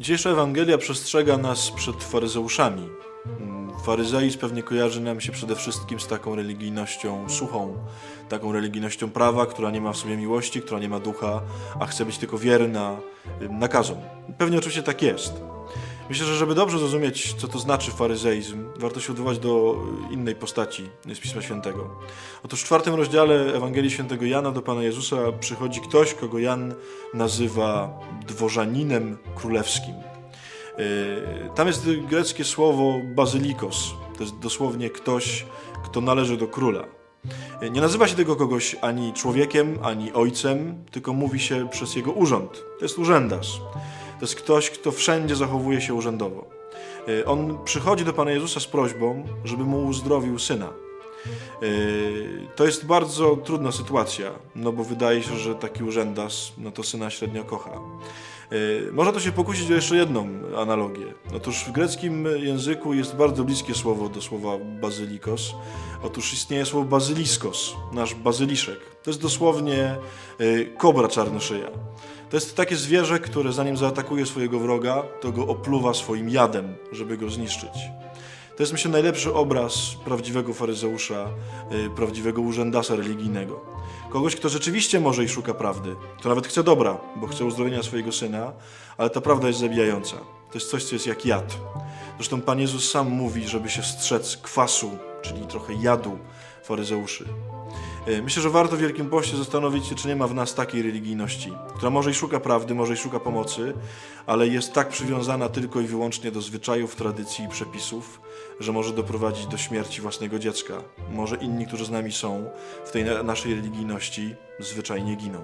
Dzisiejsza Ewangelia przestrzega nas przed faryzeuszami. Faryzeizm pewnie kojarzy nam się przede wszystkim z taką religijnością suchą, taką religijnością prawa, która nie ma w sobie miłości, która nie ma ducha, a chce być tylko wierna nakazom. Pewnie oczywiście tak jest. Myślę, że żeby dobrze zrozumieć, co to znaczy faryzeizm, warto się odwołać do innej postaci z Pisma Świętego. Otóż w czwartym rozdziale Ewangelii Świętego Jana do Pana Jezusa przychodzi ktoś, kogo Jan nazywa dworzaninem królewskim. Y, Tam jest greckie słowo bazylikos. To jest dosłownie ktoś, kto należy do króla. Y, Nie nazywa się tego kogoś ani człowiekiem, ani ojcem, tylko mówi się przez jego urząd. To jest urzędarz. To jest ktoś, kto wszędzie zachowuje się urzędowo. Y, On przychodzi do Pana Jezusa z prośbą, żeby mu uzdrowił syna. Yy, To jest bardzo trudna sytuacja, no bo wydaje się, że taki urzędarz no to syna średnio kocha. Yy, Można to się pokusić o jeszcze jedną analogię. Otóż w greckim języku jest bardzo bliskie słowo do słowa bazylikos. Otóż istnieje słowo bazyliskos, nasz bazyliszek. To jest dosłownie kobra czarnoszyja. To jest takie zwierzę, które zanim zaatakuje swojego wroga, to go opluwa swoim jadem, żeby go zniszczyć. To jest myślę najlepszy obraz prawdziwego faryzeusza, y, prawdziwego urzędasa religijnego. Kogoś, kto rzeczywiście może i szuka prawdy, kto nawet chce dobra, bo chce uzdrowienia swojego syna, ale ta prawda jest zabijająca. To jest coś, co jest jak jad. Zresztą Pan Jezus sam mówi, żeby się strzec kwasu, czyli trochę jadu faryzeuszy. Y, Myślę, że warto w Wielkim Poście zastanowić się, czy nie ma w nas takiej religijności, która może i szuka prawdy, może i szuka pomocy, ale jest tak przywiązana tylko i wyłącznie do zwyczajów, tradycji i przepisów, że może doprowadzić do śmierci własnego dziecka. Może inni, którzy z nami są w tej na- naszej religijności, zwyczajnie giną.